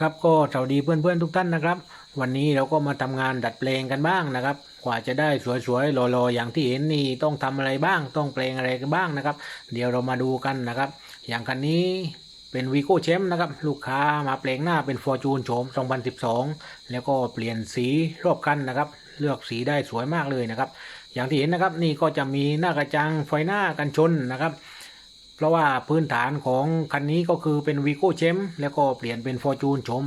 ครับก็สวัสดีเพื่อนๆทุกท่านนะครับ วันนี้เราก็มาทำงานดัดแปลงกันบ้างนะครับ กว่าจะได้สวยๆหล่อๆอย่างที่เห็นนี่ต้องทำอะไรบ้าง ต้องแปลงอะไรกันบ้างนะครับ เดี๋ยวเรามาดูกันนะครับ อย่างคันนี้เป็นวีโก้เชมนะครับ ลูกค้ามาแปลงหน้าเป็นฟอร์จูนโฉม 2012 แล้วก็เปลี่ยนสีรอบคันนะครับ เลือกสีได้สวยมากเลยนะครับ อย่างที่เห็นนะครับนี่ก็จะมีหน้ากระจังไฟหน้ากันชนนะครับ ราะว่าพื้นฐานของคันนี้ก็คือเป็นวีโก้เชมแล้วก็เปลี่ยนเป็นฟอร์จูนโฉม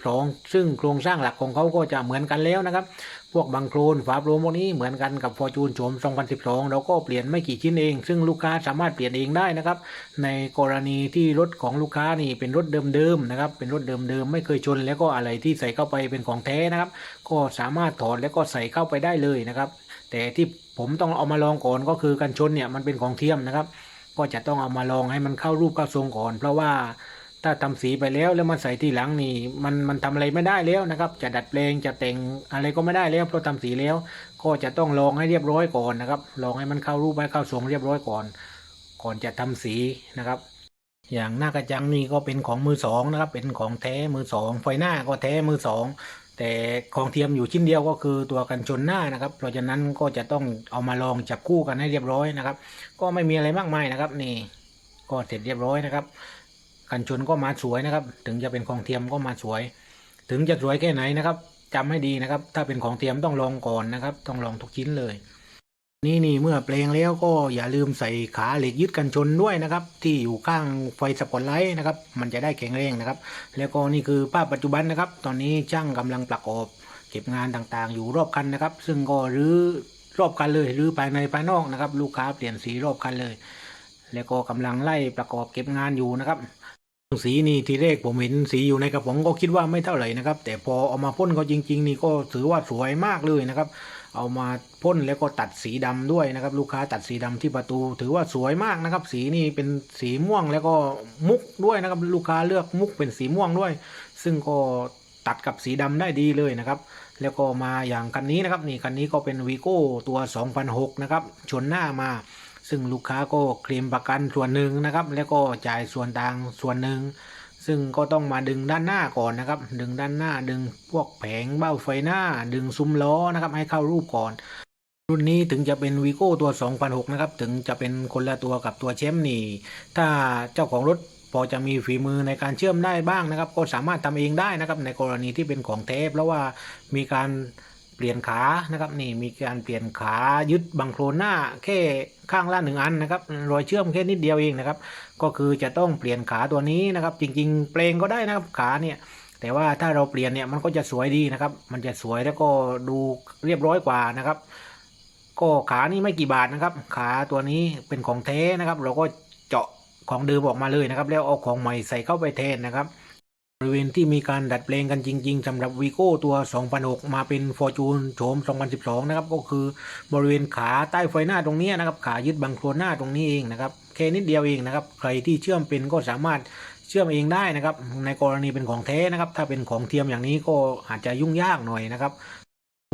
2012 ซึ่งโครงสร้างหลักของเขาก็จะเหมือนกันแล้วนะครับ พวกบังโครนฝาโปรงพวกนี้เหมือนกันกับฟอร์จูนโฉม 2012 เราก็เปลี่ยนไม่กี่ชิ้นเอง ซึ่งลูกค้าสามารถเปลี่ยนเองได้นะครับ ในกรณีที่รถของลูกค้านี่เป็นรถเดิมๆนะครับ เป็นรถเดิมๆไม่เคยชน แล้วก็อะไรที่ใส่เข้าไปเป็นของแท้นะครับ ก็สามารถถอดแล้วก็ใส่เข้าไปได้เลยนะครับ แต่ที่ผมต้องเอามาลองก่อนก็คือกันชนเนี่ยมันเป็นของเทียมนะครับ ก็จะต้องเอามาลองให้มันเข้ารูปเข้าทรงก่อน เพราะว่าถ้าทำสีไปแล้วแล้วมันใส่ที่หลังนี่มันมันทำอะไรไม่ได้แล้วนะครับ จะดัดแปลงจะแต่งอะไรก็ไม่ได้แล้วเพราะทำสีแล้ว ก็จะต้องลองให้เรียบร้อยก่อนนะครับลองให้มันเข้ารูปให้เข้าทรงเรียบร้อยก่อน ก่อนจะทำสีนะครับ อย่างหน้ากระจังนี่ก็เป็นของมือสองนะครับ เป็นของแท้มือสองไฟหน้าก็แท้มือสอง แต่ของเทียมอยู่ชิ้นเดียวก็คือตัวกันชนหน้านะครับ เพราะฉะนั้นก็จะต้องเอามาลองจับคู่กันให้เรียบร้อยนะครับ ก็ไม่มีอะไรมากมายนะครับ นี่ก็เสร็จเรียบร้อยนะครับ กันชนก็มาสวยนะครับ ถึงจะเป็นของเทียมก็มาสวย ถึงจะสวยแค่ไหนนะครับจำให้ดีนะครับ ถ้าเป็นของเทียมต้องลองก่อนนะครับ ต้องลองทุกชิ้นเลย นี่นี่เมื่อเปลงแล้วก็อย่าลืมใส่ขาเหล็กยึดกันชนด้วยนะครับ ที่อยู่ข้างไฟสปอตไลท์นะครับ มันจะได้แข็งแรงนะครับ แล้วก็นี่คือภาพปัจจุบันนะครับ ตอนนี้ช่างกำลังประกอบ เก็บงานต่างๆ อยู่รอบคันนะครับ ซึ่งก็รื้อรอบคันเลยรื้อภายในภายนอกนะครับ ลูกค้าเปลี่ยนสีรอบคันเลย แล้วก็กำลังไล่ประกอบเก็บงานอยู่นะครับ สีนี่ทีแรกผมเห็นสีอยู่ในกระป๋องก็คิดว่าไม่เท่าไหร่นะครับ แต่พอเอามาพ่นก็จริง ๆ นี่ก็ถือว่าสวยมากเลยนะครับ เอามาพ่นแล้วก็ตัดสีดำด้วยนะครับ ลูกค้าตัดสีดำที่ประตู ถือว่าสวยมากนะครับ สีนี่เป็นสีม่วงแล้วก็มุกด้วยนะครับ ลูกค้าเลือกมุกเป็นสีม่วงด้วย ซึ่งก็ตัดกับสีดำได้ดีเลยนะครับแล้วก็มาอย่างคันนี้นะครับนี่คันนี้ก็เป็นวีโก้ตัว 2006 นะครับชนหน้ามา ซึ่งลูกค้าก็เคลมประกันส่วนหนึ่งนะครับ แล้วก็จ่ายส่วนต่างส่วนหนึ่ง ซึ่งก็ต้องมาดึงด้านหน้าก่อนนะครับ ดึงด้านหน้าดึงพวกแผงเบ้าไฟหน้า ดึงซุ้มล้อนะครับ ให้เข้ารูปก่อน รุ่นนี้ถึงจะเป็นวีโก้ตัว 2006 นะครับ ถึงจะเป็นคนละตัวกับตัวแชมนี่ ถ้าเจ้าของรถพอจะมีฝีมือในการเชื่อมได้บ้างนะครับ ก็สามารถทำเองได้นะครับ ในกรณีที่เป็นของเทปเพราะว่ามีการ เปลี่ยนขานะครับนี่มีการเปลี่ยนขายึดบังโครนหน้าแค่ข้างละหนึ่งอันนะครับรอยเชื่อมแค่นิดเดียวเองนะครับ ก็คือจะต้องเปลี่ยนขาตัวนี้นะครับ จริง ๆ เปลงก็ได้นะครับขาเนี่ยแต่ว่าถ้าเราเปลี่ยนเนี่ยมันก็จะสวยดีนะครับ มันจะสวยแล้วก็ดูเรียบร้อยกว่านะครับ ก็ขานี่ไม่กี่บาทนะครับ ขาตัวนี้เป็นของแท้นะครับ เราก็เจาะของเดิมออกมาเลยนะครับ แล้วเอาของใหม่ใส่เข้าไปแทนนะครับ บริเวณที่มีการดัดแปลงกันจริง ๆสำหรับวีโก้ตัว 2006 มาเป็นฟอร์จูนโฉม 2012 นะครับ ก็คือบริเวณขาใต้ไฟหน้าตรงนี้นะครับ ขายึดบังโครนหน้าตรงนี้เองนะครับ แค่นิดเดียวเองนะครับ ใครที่เชื่อมเป็นก็สามารถเชื่อมเองได้นะครับ ในกรณีเป็นของแท้นะครับ ถ้าเป็นของเทียมอย่างนี้ก็อาจจะยุ่งยากหน่อยนะครับ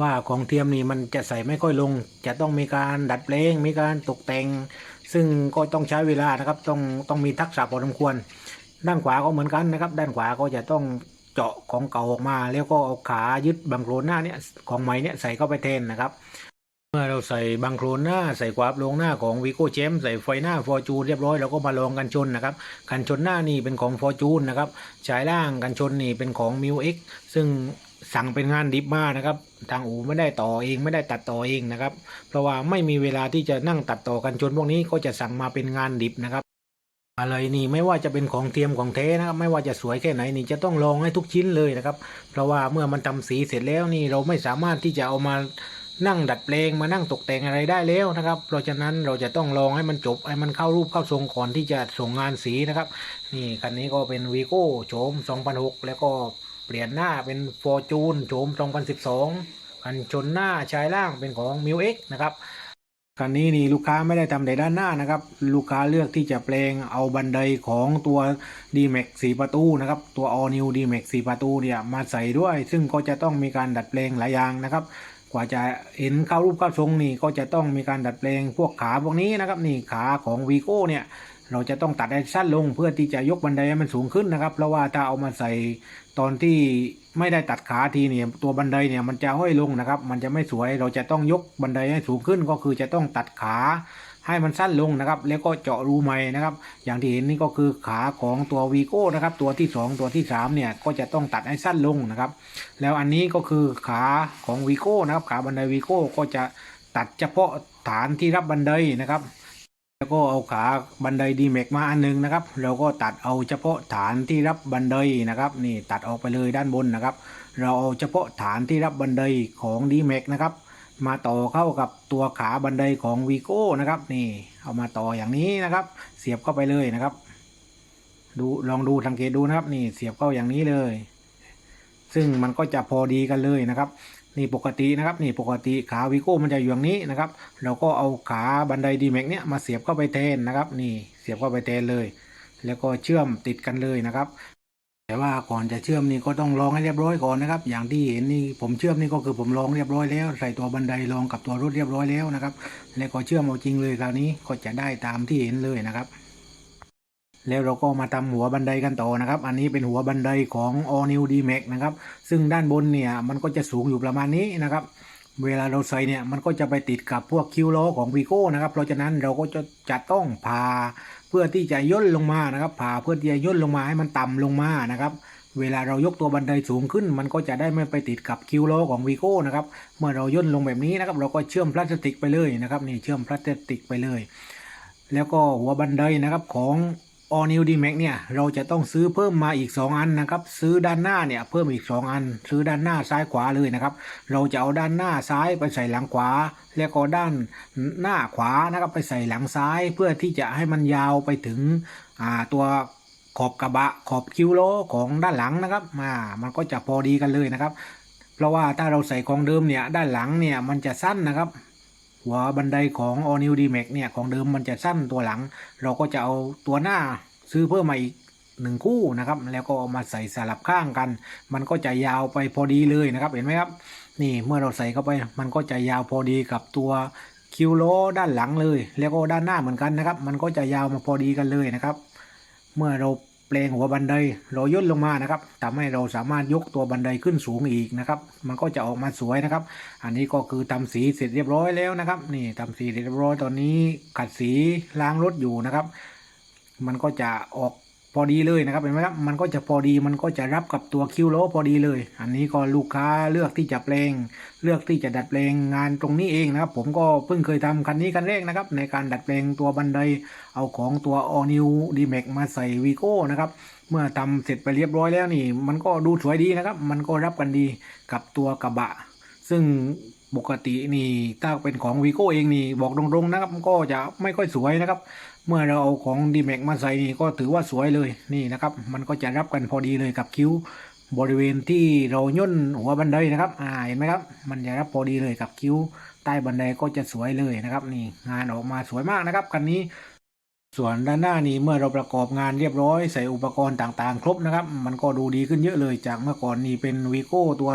ว่าของเทียมนี่มันจะใส่ไม่ค่อยลง จะต้องมีการดัดแปลง มีการตกแต่ง ซึ่งก็ต้องใช้เวลานะครับ ต้องต้องมีทักษะพอสมควร ด้านขวาก็เหมือนกันนะครับ ด้านขวาก็จะต้องเจาะของเก่าออกมา แล้วก็เอาขายึดบังโครนหน้าเนี่ยของใหม่เนี่ยใส่เข้าไปแทนนะครับ เมื่อเราใส่บังโครนหน้าใส่กวาบลงหน้าของวีโก้เจมใส่ไฟหน้าฟอร์จูนเรียบร้อยเราก็มาลองกันชนนะครับกันชนหน้านี่เป็นของฟอร์จูนนะครับชายล่างกันชนนี่เป็นของมิวเอ็กซึ่งสั่งเป็นงานดิบมากนะครับ ทางอูไม่ได้ต่อเองไม่ได้ตัดต่อเองนะครับ เพราะว่าไม่มีเวลาที่จะนั่งตัดต่อกันชนพวกนี้ก็จะสั่งมาเป็นงานดิบนะครับ อะไรนี่ไม่ว่าจะเป็นของเทียมของแท้นะครับไม่ว่าจะสวยแค่ไหนนี่จะต้องลองให้ทุกชิ้นเลยนะครับ เพราะว่าเมื่อมันทำสีเสร็จแล้วนี่เราไม่สามารถที่จะเอามานั่งดัดแปลงมานั่งตกแต่งอะไรได้แล้วนะครับ เพราะฉะนั้นเราจะต้องลองให้มันจบให้มันเข้ารูปเข้าทรงก่อนที่จะส่งงานสีนะครับ นี่คันนี้ก็เป็นวีโก้โฉม2006 แล้วก็เปลี่ยนหน้าเป็นฟอร์จูนโฉม2012คันชนหน้าชายล่างเป็นของมิวเอ็กนะครับ คันนี้นี่ลูกค้าไม่ได้ทำแต่ด้านหน้านะครับ ลูกค้าเลือกที่จะแปลงเอาบันไดของตัว d m a x 4ประตูนะครับ ตัว All New d m a x 4ประตูเนี่ยมาใส่ด้วย ซึ่งก็จะต้องมีการดัดแปลงหลายอย่างนะครับ กว่าจะเห็นเข้ารูปเข้าทรงนี่ก็จะต้องมีการดัดแปลงพวกขาพวกนี้นะครับนี่ขาของวีโก้เนี่ยเราจะต้องตัดให้สั้นลงเพื่อที่จะยกบันไดให้มันสูงขึ้นนะครับ เพราะว่าถ้าเอามาใส่ตอนที่ ไม่ได้ตัดขาทีเนี่ยตัวบันไดเนี่ยมันจะห้อยลงนะครับ มันจะไม่สวยเราจะต้องยกบันไดให้สูงขึ้นก็คือจะต้องตัดขาให้มันสั้นลงนะครับ แล้วก็เจาะรูใหม่นะครับ อย่างที่เห็นนี่ก็คือขาของตัววีโก้นะครับ ตัวที่สองตัวที่สามเนี่ยก็จะต้องตัดให้สั้นลงนะครับ แล้วอันนี้ก็คือขาของวีโก้นะครับ ขาบันไดวีโก้ก็จะตัดเฉพาะฐานที่รับบันไดนะครับ แล้วก็เอาขาบันไดดีแม็กมาอันหนึงนะครับเราก็ตัดเอาเฉพาะฐานที่รับบันไดนะครับนี่ตัดออกไปเลยด้านบนนะครับ เราเอาเฉพาะฐานที่รับบันไดของดีแม็กนะครับมาต่อเข้ากับตัวขาบันไดของวีโก้นะครับนี่เอามาต่ออย่างนี้นะครับ เสียบเข้าไปเลยนะครับ ดูลองดูสังเกตดูนะครับ นี่เสียบเข้าอย่างนี้เลย ซึ่งมันก็จะพอดีกันเลยนะครับ นี่ปกตินะครับนี่ปกติขาวีโก้มันจะอยู่อย่างนี้นะครับเราก็เอาขาบันไดดีแม็กเนี้ยมาเสียบเข้าไปแทนนะครับ นี่เสียบเข้าไปแทนเลย แล้วก็เชื่อมติดกันเลยนะครับแต่ว่าก่อนจะเชื่อมนี่ก็ต้องลองให้เรียบร้อยก่อนนะครับ อย่างที่เห็นนี่ผมเชื่อมนี่ก็คือผมลองเรียบร้อยแล้ว ใส่ตัวบันไดลองกับตัวรถเรียบร้อยแล้วนะครับ แล้วก็เชื่อมเอาจริงเลยคราวนี้ก็จะได้ตามที่เห็นเลยนะครับ แล้วเราก็มาทำหัวบันไดกันต่อนะครับ อันนี้เป็นหัวบันไดของ All New D Max นะครับ ซึ่งด้านบนเนี่ยมันก็จะสูงอยู่ประมาณนี้นะครับ เวลาเราใส่เนี่ยมันก็จะไปติดกับพวกคิวล้อของวีโก้นะครับ เพราะฉะนั้นเราก็จะจะต้องผ่าเพื่อที่จะย่นลงมานะครับผ่าเพื่อที่จะย่นลงมาให้มันต่ำลงมานะครับเวลาเรายกตัวบันไดสูงขึ้น มันก็จะได้ไม่ไปติดกับคิวล้อของวีโก้นะครับเมื่อเราย่นลงแบบนี้นะครับ เราก็เชื่อมพลาสติกไปเลยนะครับนี่เชื่อมพลาสติกไปเลย แล้วก็หัวบันไดนะครับของ All New D Max เนี่ยเราจะต้องซื้อเพิ่มมาอีก 2 อันนะครับ ซื้อด้านหน้าเนี่ยเพิ่มอีก 2 อัน ซื้อด้านหน้าซ้ายขวาเลยนะครับ เราจะเอาด้านหน้าซ้ายไปใส่หลังขวา แล้วก็ด้านหน้าขวานะครับไปใส่หลังซ้ายเพื่อที่จะให้มันยาวไปถึงอ่าตัวขอบกระบะขอบคิ้วล้อของด้านหลังนะครับมามันก็จะพอดีกันเลยนะครับ เพราะว่าถ้าเราใส่ของเดิมเนี่ยด้านหลังเนี่ยมันจะสั้นนะครับ หัวบันไดของ All New D Max เนี่ย ของเดิมมันจะสั้นตัวหลัง เราก็จะเอาตัวหน้าซื้อเพิ่มมาอีกหนึ่งคู่นะครับ แล้วก็มาใส่สลับข้างกัน มันก็จะยาวไปพอดีเลยนะครับ เห็นไหมครับ นี่เมื่อเราใส่เข้าไป มันก็จะยาวพอดีกับตัวคิวโลด้านหลังเลย แล้วก็ด้านหน้าเหมือนกันนะครับ มันก็จะยาวมาพอดีกันเลยนะครับ เมื่อเรา ลงหัวบันไดเราย่นลงมานะครับทำให้เราสามารถยกตัวบันไดขึ้นสูงอีกนะครับ มันก็จะออกมาสวยนะครับ อันนี้ก็คือทำสีเสร็จเรียบร้อยแล้วนะครับ นี่ทำสีเสร็จเรียบร้อยตอนนี้ขัดสีล้างรถอยู่นะครับ มันก็จะออก พอดีเลยนะครับเห็นไหมครับมันก็จะพอดีมันก็จะรับกับตัวคิวโลพอดีเลย อันนี้ก็ลูกค้าเลือกที่จะแปลง เลือกที่จะดัดแปลงงานตรงนี้เองนะครับ ผมก็เพิ่งเคยทำคันนี้คันแรกนะครับ ในการดัดแปลงตัวบันไดเอาของตัว All New D Max มาใส่วีโก้นะครับเมื่อทำเสร็จไปเรียบร้อยแล้วนี่ มันก็ดูสวยดีนะครับ มันก็รับกันดีกับตัวกระบะ ซึ่งปกตินี่ถ้าเป็นของวีโก้เองนี่บอกตรงๆนะครับก็จะไม่ค่อยสวยนะครับ เมื่อเราเอาของดีแม็กมาใส่นี่ก็ถือว่าสวยเลยนี่นะครับ มันก็จะรับกันพอดีเลยกับคิ้วบริเวณที่เราย่นหัวบันไดนะครับอ่าเห็นไหมครับ มันจะรับพอดีเลยกับคิ้วใต้บันไดก็จะสวยเลยนะครับ นี่งานออกมาสวยมากนะครับคันนี้ ส่วนด้านหน้านี่เมื่อเราประกอบงานเรียบร้อยใส่อุปกรณ์ต่างๆ ครบนะครับ มันก็ดูดีขึ้นเยอะเลยจากเมื่อก่อนนี่เป็นวีโก้ตัว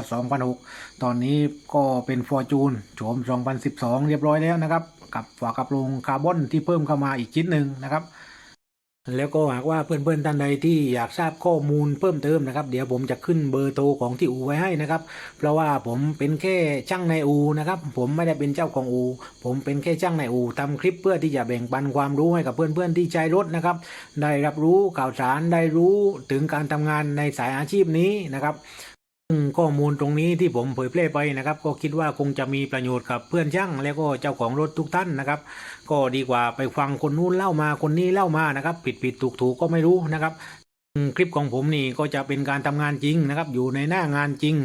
2006 ตอนนี้ก็เป็นฟอร์จูนโฉม 2012 เรียบร้อยแล้วนะครับ กับฝากระโปรงคาร์บอนที่เพิ่มเข้ามาอีกชิ้นหนึ่งนะครับ แล้วก็หากว่าเพื่อนๆท่านใดที่อยากทราบข้อมูลเพิ่มเติมนะครับ เดี๋ยวผมจะขึ้นเบอร์โทรของที่อูไว้ให้นะครับ เพราะว่าผมเป็นแค่ช่างในอูนะครับ ผมไม่ได้เป็นเจ้าของอู ผมเป็นแค่ช่างในอูทำคลิปเพื่อที่จะแบ่งปันความรู้ให้กับเพื่อนๆที่ใช้รถนะครับ ได้รับรู้ข่าวสารได้รู้ถึงการทำงานในสายอาชีพนี้นะครับ ซึ่งข้อมูลตรงนี้ที่ผมเผยแพร่ไปนะครับ ก็คิดว่าคงจะมีประโยชน์กับเพื่อนช่างแล้วก็เจ้าของรถทุกท่านนะครับ ก็ดีกว่าไปฟังคนนู้นเล่ามาคนนี้เล่ามานะครับ ผิดผิดถูกถูกก็ไม่รู้นะครับ คลิปของผมนี่ก็จะเป็นการทำงานจริงนะครับ อยู่ในหน้างานจริง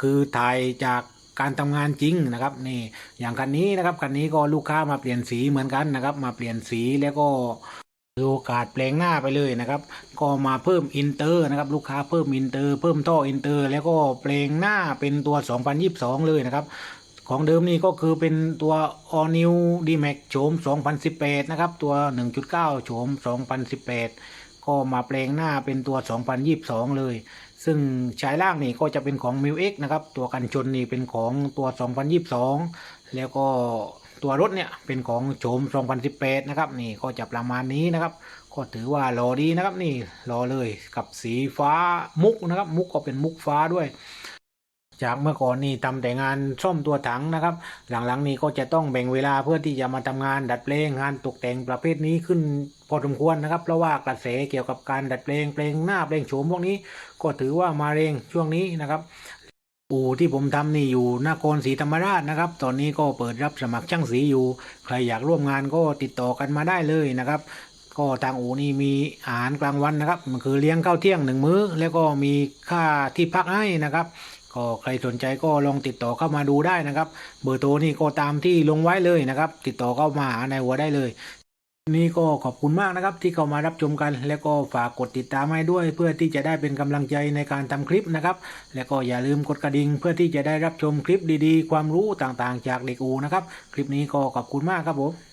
คือถ่ายจากการทำงานจริงนะครับนี่อย่างคันนี้นะครับคันนี้ก็ลูกค้ามาเปลี่ยนสีเหมือนกันนะครับ มาเปลี่ยนสีแล้วก็ โอกาสแปลงหน้าไปเลยนะครับ ก็มาเพิ่มอินเตอร์นะครับ ลูกค้าเพิ่มอินเตอร์ เพิ่มท่ออินเตอร์ แล้วก็แปลงหน้าเป็นตัว 2022 เลยนะครับ ของเดิมนี่ก็คือเป็นตัว All New D Max โฉม 2018 นะครับ ตัว 1.9 โฉม 2018 ก็มาแปลงหน้าเป็นตัว 2022 เลย ซึ่งชายล่างนี่ก็จะเป็นของ m i l X นะครับ ตัวกันชนนี่เป็นของตัว 2022 แล้วก็ ตัวรถเนี่ยเป็นของโฉม 2018 นะครับนี่ก็จะประมาณนี้นะครับ ก็ถือว่าหล่อดีนะครับนี่หล่อเลยกับสีฟ้ามุกนะครับ มุกก็เป็นมุกฟ้าด้วย จากเมื่อก่อนนี่ทำแต่งานซ่อมตัวถังนะครับ หลังๆนี้ก็จะต้องแบ่งเวลาเพื่อที่จะมาทำงานดัดแปลงงานตกแต่งประเภทนี้ขึ้นพอสมควรนะครับเพราะว่ากระแสเกี่ยวกับการดัดแปลงเพลงหน้าเพลงโฉมพวกนี้ ก็ถือว่ามาแรงช่วงนี้นะครับ อู่ที่ผมทำนี่อยู่นครศรีธรรมราชนะครับ ตอนนี้ก็เปิดรับสมัครช่างสีอยู่ ใครอยากร่วมงานก็ติดต่อกันมาได้เลยนะครับ ก็ทางอู่นี่มีอาหารกลางวันนะครับมันคือเลี้ยงข้าวเที่ยงหนึ่งมื้อ แล้วก็มีค่าที่พักให้นะครับ ก็ใครสนใจก็ลองติดต่อเข้ามาดูได้นะครับ เบอร์โทรนี่ก็ตามที่ลงไว้เลยนะครับ ติดต่อเข้ามาหาในหัวได้เลย นี่ก็ขอบคุณมากนะครับที่เข้ามารับชมกัน แล้วก็ฝากกดติดตามให้ด้วย เพื่อที่จะได้เป็นกำลังใจในการทำคลิปนะครับ แล้วก็อย่าลืมกดกระดิ่งเพื่อที่จะได้รับชมคลิปดีๆ ความรู้ต่างๆ จากเด็กอูนะครับ คลิปนี้ก็ขอบคุณมากครับผม